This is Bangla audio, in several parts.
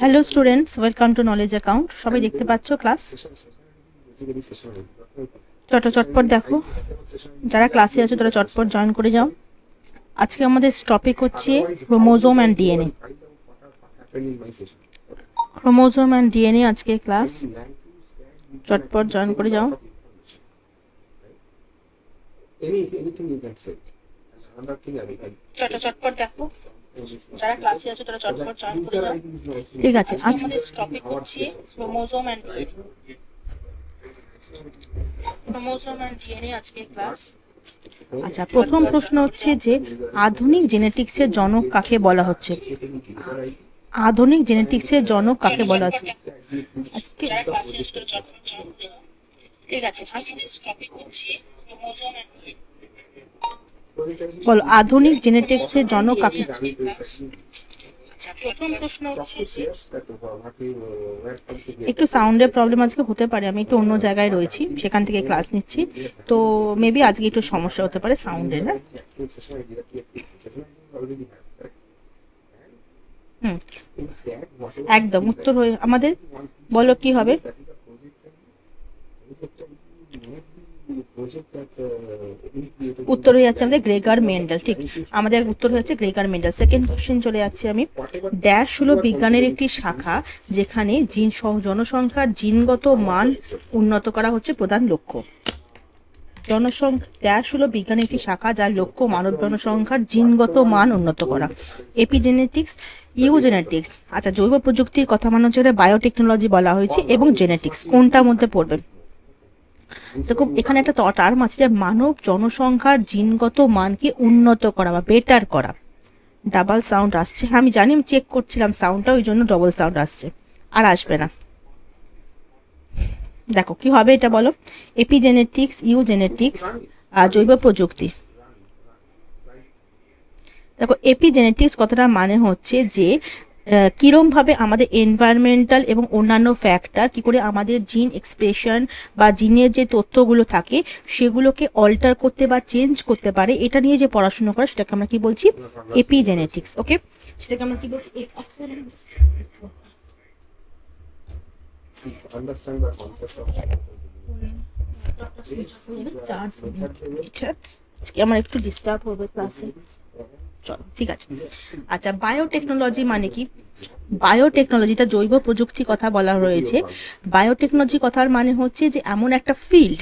Hello students welcome to knowledge account সবাই দেখতে পাচ্ছ ক্লাস চট চটপট দেখো। যারা ক্লাসে আছো, তারা চটপট জয়েন করে যাও। আজকে আমাদের টপিক হচ্ছে chromosome and DNA chromosome and DNA আজকে ক্লাস চটপট জয়েন করে যাও. চট, চটপট দেখো। যারা ক্লাসে আছো তারা চটপট জয়েন করে যাও ঠিক আছে আজকে আমাদের টপিক হচ্ছে chromosome and chromosome and DNA আজকে ক্লাস আচ্ছা প্রথম প্রশ্ন হচ্ছে যে আধুনিক জেনেটিক্সের জনক কাকে বলা হচ্ছে? আধুনিক জেনেটিক্সের জনক কাকে বলা হচ্ছে? আজকে ঠিক আছে আজকে টপিক হচ্ছে ক্রোমোজোম অ্যান্ড বলো আধুনিক জেনেটিক্সের জনক কাকে আচ্ছা প্রথম প্রশ্ন হচ্ছে একটু সাউন্ডের প্রবলেম আজকে হতে পারে আমি একটু অন্য জায়গায় রয়েছি সেখান থেকে ক্লাস নিচ্ছি। তো মেবি আজকে একটু সমস্যা হতে পারে সাউন্ডের হ্যাঁ? হুম একদম উত্তর হয়ে আমাদের বলো কি হবে? উত্তর হয়ে যাচ্ছে আমাদের গ্রেগার মেন্ডেল ঠিক। আমাদের উত্তর হয়েছে গ্রেগার মেন্ডেল সেকেন্ড কোশ্চেন চলে যাচ্ছে আমি। ড্যাশ হলো বিজ্ঞানের একটি শাখা, যেখানে জিন জনসংখ্যার জিনগত মান উন্নত করা হচ্ছে প্রধান লক্ষ্য। জনসংখ্যা ড্যাশ হলো বিজ্ঞানের একটি শাখা, যার লক্ষ্য মানব জনসংখ্যার জিনগত মান উন্নত করা। এপিজেনেটিক্স ইউজেনেটিক্স আচ্ছা জৈব প্রযুক্তির কথা মানে হচ্ছে বায়োটেকনোলজি বলা হয়েছে এবং জেনেটিক্স কোনটার মধ্যে পড়বে দেখো, এখানে একটা টার্ম আছে যে মানব জনসংখ্যার জিনগত মানকে উন্নত করা বা বেটার করা। ডাবল সাউন্ড আসছে। হ্যাঁ আমি জানি, আমি চেক করছিলাম সাউন্ডটা ওই জন্য ডবল সাউন্ড আসছে। আর আসবে না। দেখো, কি হবে এটা বলো? এপিজেনেটিক্স ইউজেনেটিক্স আর জৈব প্রযুক্তি। দেখো এপিজেনেটিক্স কথাটা মানে হচ্ছে যে কিরমভাবে আমাদের এনভায়রনমেন্টাল এবং অন্যান্য ফ্যাক্টর কি করে আমাদের জিন এক্সপ্রেশন বা জিনের যে তথ্যগুলো থাকে সেগুলোকে অল্টার করতে বা চেঞ্জ করতে পারে এটা নিয়ে যে পড়াশোনা করে সেটাকে আমরা কি বলছি? এপিজেনেটিক্স ওকে সেটাকে আমরা কি বলছি? এক- এক second, just- Understand the concept of. আজকে আমার একটু ডিস্টার্ব হবে ক্লাসে চলো, ঠিক আছে। আচ্ছা বায়োটেকনোলজি মানে কি? বায়োটেকনোলজিটা জৈব প্রযুক্তি কথা বলা রয়েছে বায়োটেকনোলজি কথার মানে হচ্ছে যে, এমন একটা ফিল্ড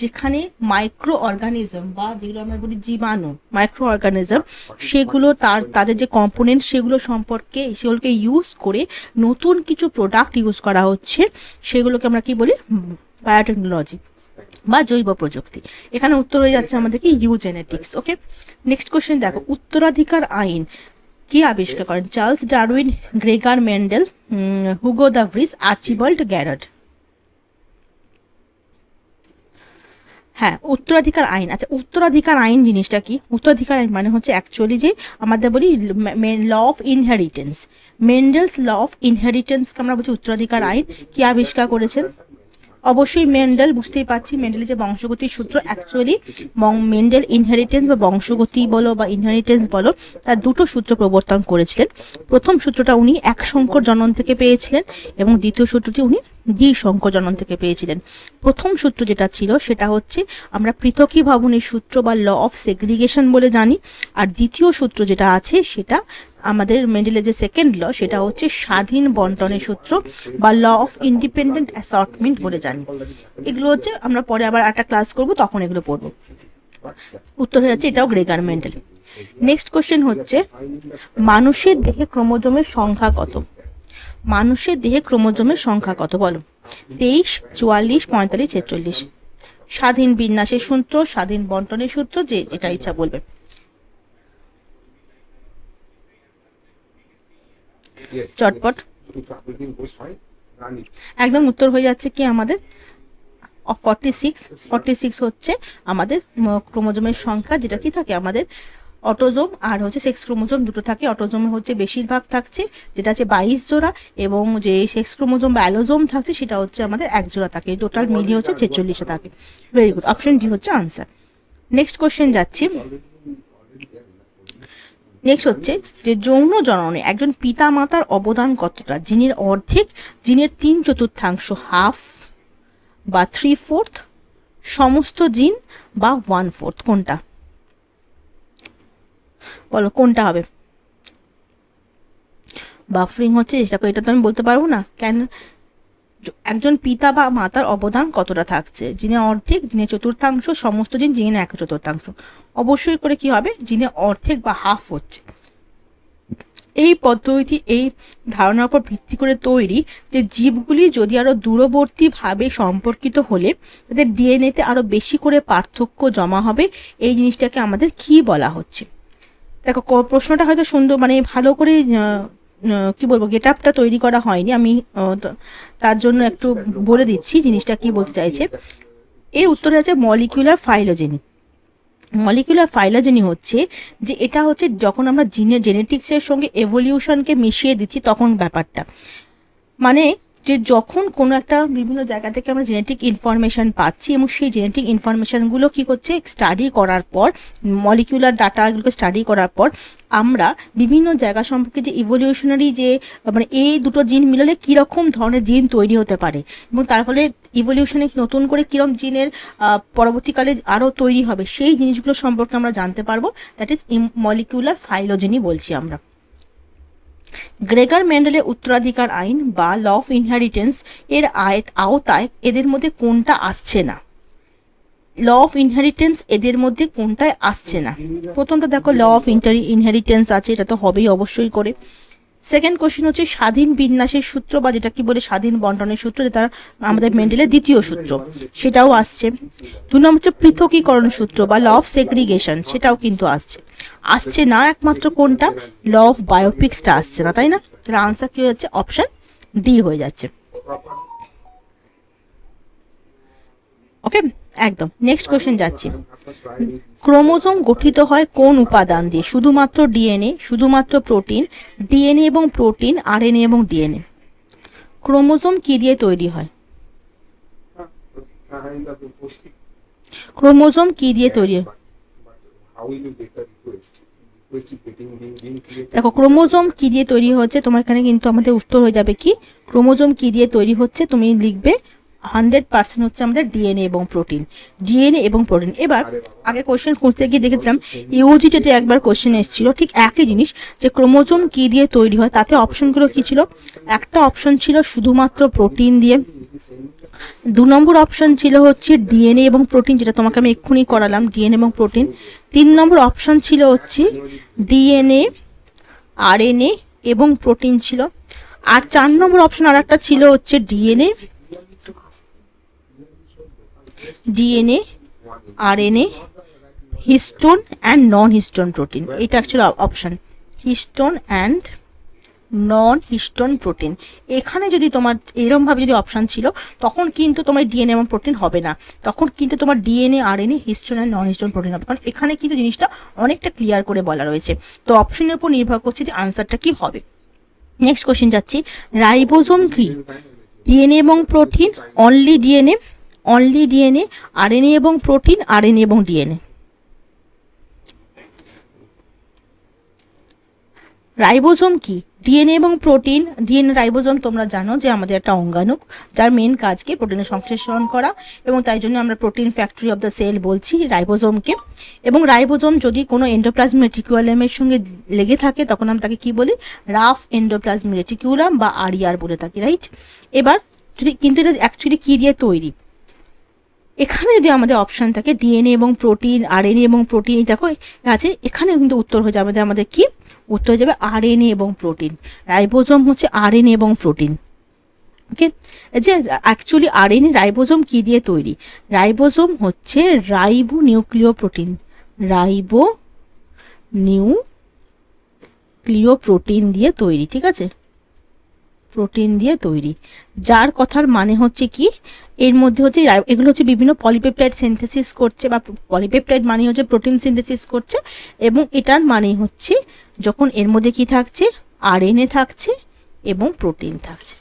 যেখানে মাইক্রো অর্গানিজম বা যেগুলো আমরা বলি জীবাণু মাইক্রো অর্গানিজম সেগুলো তার, তাদের যে কম্পোনেন্ট সেগুলো সম্পর্কে, সেগুলোকে ইউজ করে নতুন কিছু প্রোডাক্ট ইউজ করা হচ্ছে। সেগুলোকে আমরা কি বলি? বায়োটেকনোলজি বা জৈব প্রযুক্তি। এখানে উত্তর হয়ে যাচ্ছে আমাদেরকে ইউজেনেটিক্স ওকে নেক্সট কোশ্চেন দেখো, উত্তরাধিকার আইন কি আবিষ্কার করেন? Charles Darwin, Gregor Mendel Hugo de Vries Archibald Garrod হ্যাঁ উত্তরাধিকার আইন। আচ্ছা উত্তরাধিকার আইন জিনিসটা কি? উত্তরাধিকার আইন মানে হচ্ছে অ্যাকচুয়ালি যে আমাদের বলি law of inheritance Mendel's law of ইনহেরিটেন্সকে আমরা বলছি উত্তরাধিকার আইন। কি আবিষ্কার করেছেন? অবশ্যই মেন্ডেল, বুঝতেই পারছি, মেন্ডেলের যে বংশগতির সূত্র অ্যাকচুয়ালি মেন্ডেল ইনহেরিটেন্স বা বংশগতি বলো বা ইনহেরিটেন্স বলো, তার দুটো সূত্র প্রবর্তন করেছিলেন। প্রথম সূত্রটা উনি এক সংকর জনন থেকে পেয়েছিলেন এবং দ্বিতীয় সূত্রটি উনি দ্বি সংকর জনন থেকে পেয়েছিলেন। প্রথম সূত্র যেটা ছিল সেটা হচ্ছে আমরা পৃথকী ভবনের সূত্র বা ল অফ সেগ্রিগেশন বলে জানি, আর দ্বিতীয় সূত্র যেটা আছে সেটা আমাদের মেন্ডেলের যে সেকেন্ড ল সেটা হচ্ছে স্বাধীন বন্টনের সূত্র বা ল অফ ইন্ডিপেন্ডেন্ট অ্যাসর্টমেন্ট বলে জানি। এগুলো হচ্ছে আমরা পরে আবার একটা ক্লাস করব, তখন এগুলো পড়ব। উত্তর হয়ে যাচ্ছে এটাও গ্রেগার মেন্ডেল নেক্সট কোশ্চেন হচ্ছে, মানুষের দেহে ক্রোমোজোমের সংখ্যা কত? মানুষের দেহে ক্রোমোজোমের সংখ্যা কত বলো? তেইশ, চুয়াল্লিশ, পঁয়তাল্লিশ, ছেচল্লিশ। স্বাধীন বিন্যাসের সূত্র, স্বাধীন বন্টনের সূত্র, যে যেটা ইচ্ছা বলবে। চটপট. একদম উত্তর হয়ে যাচ্ছে কি আমাদের? ফর্টি সিক্স ফর্টি সিক্স হচ্ছে আমাদের ক্রোমোজোমের সংখ্যা যেটা কি থাকে আমাদের? অটোজোম আর হচ্ছে সেক্স ক্রোমোজোম দুটো থাকে। অটোজোমে হচ্ছে বেশিরভাগ থাকছে যেটা হচ্ছে বাইশ জোড়া এবং যে সেক্স ক্রোমোজোম বা অ্যালোজোম থাকছে সেটা হচ্ছে আমাদের এক জোড়া থাকে। টোটাল মিলিয়ে হচ্ছে ছেচল্লিশে থাকে। ভেরি গুড অপশন ডি হচ্ছে আনসার নেক্সট কোশ্চেন যাচ্ছি। নেক্সট হচ্ছে যে যৌন জননে একজন পিতা মাতার অবদান কতটা? জিনের অর্ধেক, জিনের তিন চতুর্থাংশ হাফ বা থ্রি ফোর্থ সমস্ত জিন বা ওয়ান ফোর্থ কোনটা? বলো, কোনটা হবে? বাফরিং হচ্ছে এটা তো আমি বলতে পারব না। কেন? একজন পিতা বা মাতার অবদান কতটা থাকছে? যিনি অর্ধেক, যিনি চতুর্থাংশ, সমস্ত দিন যিনি এক চতুর্থাংশ। অবশ্যই করে কি হবে? যিনি অর্ধেক বা হাফ হচ্ছে। এই পদ্ধতি এই ধারণার উপর ভিত্তি করে তৈরি যে জীবগুলি যদি আরও দূরবর্তীভাবে সম্পর্কিত হলে তাদের ডিএনএতে আরও বেশি করে পার্থক্য জমা হবে। এই জিনিসটাকে আমাদের কি বলা হচ্ছে? দেখো প্রশ্নটা হয়তো সুন্দর মানে ভালো করে কি বলব গেট আপটা তৈরি করা হয়নি। আমি তার জন্য একটু বলে দিচ্ছি জিনিসটা কি বলতে চাইছে। এর উত্তরে আছে মলিকিউলার ফাইলোজেনি মলিকুলার ফাইলোজেনি হচ্ছে যে এটা হচ্ছে যখন আমরা জিনের জেনেটিক্সের সঙ্গে এভলিউশনকে মিশিয়ে দিচ্ছি তখন ব্যাপারটা। মানে যে যখন কোনো একটা বিভিন্ন জায়গা থেকে আমরা জেনেটিক ইনফরমেশন পাচ্ছি এবং সেই জেনেটিক ইনফরমেশনগুলো কী করছে? স্টাডি করার পর মলিকুলার ডাটাগুলোকে স্টাডি করার পর আমরা বিভিন্ন জায়গা সম্পর্কে যে ইভলিউশনারি যে মানে এই দুটো জিন মিলালে কীরকম ধরনের জিন তৈরি হতে পারে? এবং তার ফলে ইভলিউশনে নতুন করে কীরকম জিনের পরবর্তীকালে আরও তৈরি হবে? সেই জিনিসগুলো সম্পর্কে আমরা জানতে পারব। দ্যাট ইজ মলিকুলার ফাইলোজেনি বলছি আমরা। গ্রেগার ম্যান্ডেলের উত্তরাধিকার আইন বা ল অফ ইনহেরিটেন্স এর আয়ত আওতায় এদের মধ্যে কোনটা আসছে না? ল অফ ইনহেরিটেন্স এদের মধ্যে কোনটায় আসছে না? প্রথমটা দেখো, ল অফ ইন্টারি, ইনহেরিটেন্স আছে, এটা তো হবেই অবশ্যই করে। সেকেন্ড কোশ্চেন হচ্ছে স্বাধীন বিন্যাসের সূত্র বা যেটা কি বলে স্বাধীন বন্টনের সূত্র যেটা আমাদের মেন্ডেলের দ্বিতীয় সূত্র, সেটাও আসছে। দু নম্বর হচ্ছে পৃথকীকরণ সূত্র বা ল অফ সেগ্রিগেশন সেটাও কিন্তু আসছে। আসছে না একমাত্র কোনটা? ল অফ বায়োপিক্সটা আসছে না, তাই না? তাহলে আনসার কি হচ্ছে অপশন ডি হয়ে যাচ্ছে। ওকে একদম। নেক্সট কোশ্চেন যাচ্ছি। ক্রোমোজোম গঠিত হয় কোন উপাদান দিয়ে? শুধুমাত্র ডিএনএ, শুধুমাত্র প্রোটিন, ডিএনএ এবং প্রোটিন, আরএনএ এবং ডিএনএ। ক্রোমোজোম কি দিয়ে তৈরি হয়. ক্রোমোজোম কি দিয়ে তৈরি হয়. দেখো, ক্রোমোজোম কি দিয়ে তৈরি হচ্ছে? তোমার এখানে কিন্তু আমাদের উত্তর হয়ে যাবে কি? ক্রোমোজোম কি দিয়ে তৈরি হচ্ছে? তুমি লিখবে হান্ড্রেড পার্সেন্ট হচ্ছে আমাদের ডিএনএ এবং প্রোটিন। ডিএনএ এবং প্রোটিন। এবার আগে কোশ্চেন খুঁজতে গিয়ে দেখেছিলাম ইউজিটেটে একবার কোশ্চেন এসেছিল ঠিক একই জিনিস যে ক্রোমোজোম কি দিয়ে তৈরি হয় তাতে অপশনগুলো কি ছিল? একটা অপশন ছিল শুধুমাত্র প্রোটিন দিয়ে। দু নম্বর অপশন ছিল হচ্ছে ডিএনএ এবং প্রোটিন যেটা তোমাকে আমি এক্ষুনি করালাম ডিএনএ এবং প্রোটিন। তিন নম্বর অপশন ছিল হচ্ছে ডিএনএ আরএনএ এবং প্রোটিন ছিল। আর চার নম্বর অপশন আর একটা ছিল হচ্ছে DNA. DNA RNA histone and non histone protein এটা actually option histone and non histone protein এখানে যদি তোমার এরমভাবে যদি অপশান ছিল, তখন কিন্তু তোমার ডিএনএ এবং প্রোটিন হবে না। তখন কিন্তু তোমার DNA RNA histone and non histone protein হবে। কারণ এখানে কিন্তু জিনিসটা অনেকটা ক্লিয়ার করে বলা রয়েছে। তো অপশনের উপর নির্ভর করছে যে আনসারটা কি হবে। নেক্সট কোশ্চেন যাচ্ছি। রাইবোজোম কি ডিএনএ এবং protein only DNA only DNA RNA এবং প্রোটিন আরএনএ এবং ডিএনএ রাইবোজোম কি? ডিএনএ এবং প্রোটিন ডিএনএ রাইবোজোম তোমরা জানো যে আমাদের একটা অঙ্গাণু, যার মেন কাজকে প্রোটিনের সংশ্লেষণ করা এবং তাই জন্য আমরা protein factory of the cell বলছি রাইবোজোমকে এবং রাইবোজোম যদি কোনো এন্ডোপ্লাজমিক রেটিকুলামের সঙ্গে লেগে থাকে, তখন আমরা তাকে কি বলি? রাফ এন্ডোপ্লাজমিক রেটিকুলাম বা আরইআর বলে থাকি রাইট এবার যদি, কিন্তু এটা অ্যাকচুয়ালি কী দিয়ে তৈরি? এখানে যদি আমাদের অপশান থাকে ডিএনএ এবং প্রোটিন আরএনএ এবং প্রোটিন দেখো আছে এখানে কিন্তু উত্তর হয়ে যাবে আমাদের কি? উত্তর হয়ে যাবে আরএনএ এবং প্রোটিন রাইবোজোম হচ্ছে আরএনএ এবং প্রোটিন ওকে যে অ্যাকচুয়ালি আরএনএ রাইবোজোম কি দিয়ে তৈরি? রাইবোজোম হচ্ছে ribonucleoprotein ribonucleoprotein দিয়ে তৈরি, ঠিক আছে? প্রোটিন দিয়ে তৈরি। যার কথার মানে হচ্ছে কি, এর মধ্যে হচ্ছে এগুলো হচ্ছে বিভিন্ন পলিপেপটাইড সিনথেসিস করছে বা পলিপেপটাইড মানে হচ্ছে প্রোটিন সিনথেসিস করছে এবং এটার মানে হচ্ছে যখন এর মধ্যে কি থাকছে আরএনএ থাকছে এবং প্রোটিন থাকছে।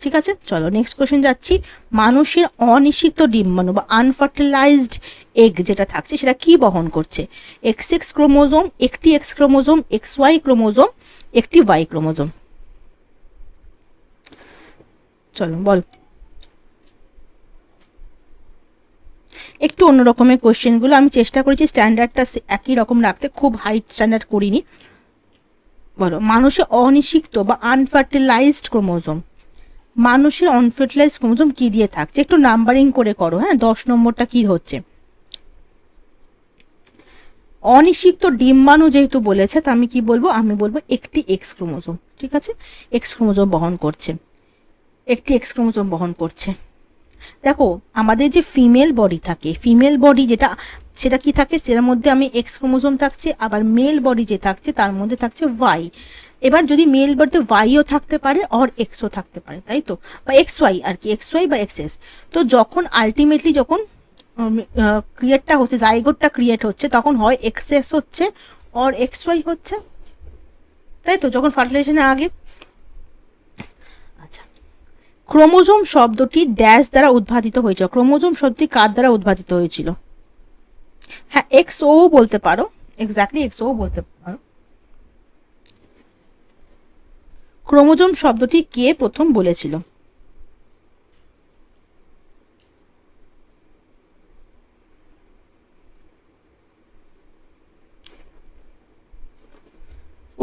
ঠিক আছে? চলো নেক্সট কোশ্চেন যাচ্ছি। মানুষের অনিষিক্ত ডিম্বাণু বা আনফার্টিলাইজড এগ যেটা থাকছে, সেটা কি বহন করছে? এক্স এক্স ক্রোমোজোম একটি X chromosome X Y chromosome একটি ওয়াই ক্রোমোজোম চলো, বল। একটু অন্য রকমের কোশ্চেনগুলো আমি চেষ্টা করেছি, স্ট্যান্ডার্ডটা একই রকম রাখতে, খুব হাই স্ট্যান্ডার্ড করিনি। বলো, মানুষের অনিষিক্ত বা আনফার্টিলাইজড ক্রোমোজোম মানুষের অনফার্টিলাইজড ক্রোমোজোম কি দিয়ে থাকছে? একটু নাম্বারিং করে করো হ্যাঁ দশ নম্বরটা কি হচ্ছে? অনিষিক্ত ডিম্বাণু যেহেতু বলেছে, তা আমি কি বলব? আমি বলব একটি এক্স ক্রোমোজোম ঠিক আছে? এক্স ক্রোমোজোম বহন করছে। একটি এক্স ক্রোমোজোম বহন করছে। দেখো, আমাদের যে ফিমেল বডি থাকে ফিমেল বডি যেটা, সেটা কি থাকে? সেটার মধ্যে আমি এক্স ক্রোমোজোম থাকছে, আবার মেল বডি যে থাকছে, তার মধ্যে থাকছে ওয়াই এবার যদি মেল বডিতে ওয়াইও থাকতে পারে অর এক্সও থাকতে পারে, তাই তো? বা এক্স ওয়াই আর কি এক্স ওয়াই বা এক্স এস তো যখন আলটিমেটলি যখন ক্রিয়েটটা হচ্ছে জাইগোটটা ক্রিয়েট হচ্ছে, তখন হয় এক্স এস হচ্ছে অর এক্স ওয়াই হচ্ছে। তাই তো? যখন ফার্টিলাইজেশনের আগে ক্রোমোজোম শব্দটি ড্যাশ দ্বারা উদ্ভাবিত হয়েছিল। ক্রোমোজোম শব্দটি কার দ্বারা উদ্ভাবিত হয়েছিল? হ্যাঁ এক্স ও বলতে পারো। এক্স্যাক্টলি এক্স ও বলতে পারো। ক্রোমোজোম শব্দটি কে প্রথম বলেছিল?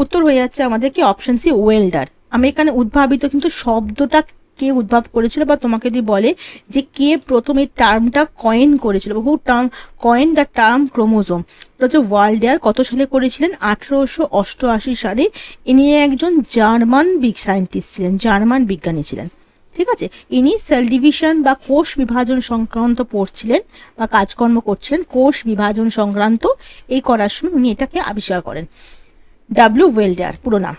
উত্তর হয়ে যাচ্ছে আমাদের কি? অপশন সি ওয়েল্ডার আমি এখানে উদ্ভাবিত কিন্তু শব্দটা কে উদ্ভাব করেছিল বা তোমাকে যদি বলে যে কে প্রথম এই টার্মটা কয়েন করেছিল, বহু term, coin the term chromosome. হচ্ছে ওয়ার্ল্ড এয়ার কত সালে করেছিলেন? আঠেরোশো অষ্টআশি সালে ইনি একজন জার্মান বিগ সায়েন্টিস্ট ছিলেন, জার্মান বিজ্ঞানী ছিলেন। ঠিক আছে? ইনি সেল ডিভিশন বা কোষ বিভাজন সংক্রান্ত পড়ছিলেন বা কাজকর্ম করছিলেন, কোষ বিভাজন সংক্রান্ত। এই করার সময় উনি এটাকে আবিষ্কার করেন। ডাব্লিউ ওয়েল্ডার পুরো নাম।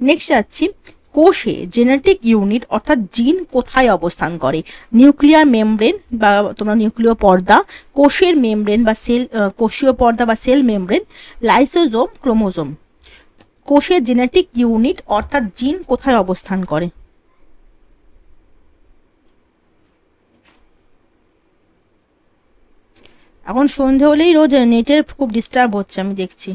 নেক্সট যাচ্ছি। কোষে জেনেটিক ইউনিট অর্থাৎ জিন কোথায় অবস্থান করে? নিউক্লিয়ার মেমব্রেন বা তোমরা নিউক্লিয় পর্দা, কোষের মেমব্রেন বা সেল কোষীয় পর্দা বা সেল মেমব্রেন লাইসোজোম ক্রোমোজোম কোষের জেনেটিক ইউনিট অর্থাৎ জিন কোথায় অবস্থান করে? এখন সন্ধে হলেই রোজ নেটের খুব ডিস্টার্ব হচ্ছে, আমি দেখছি।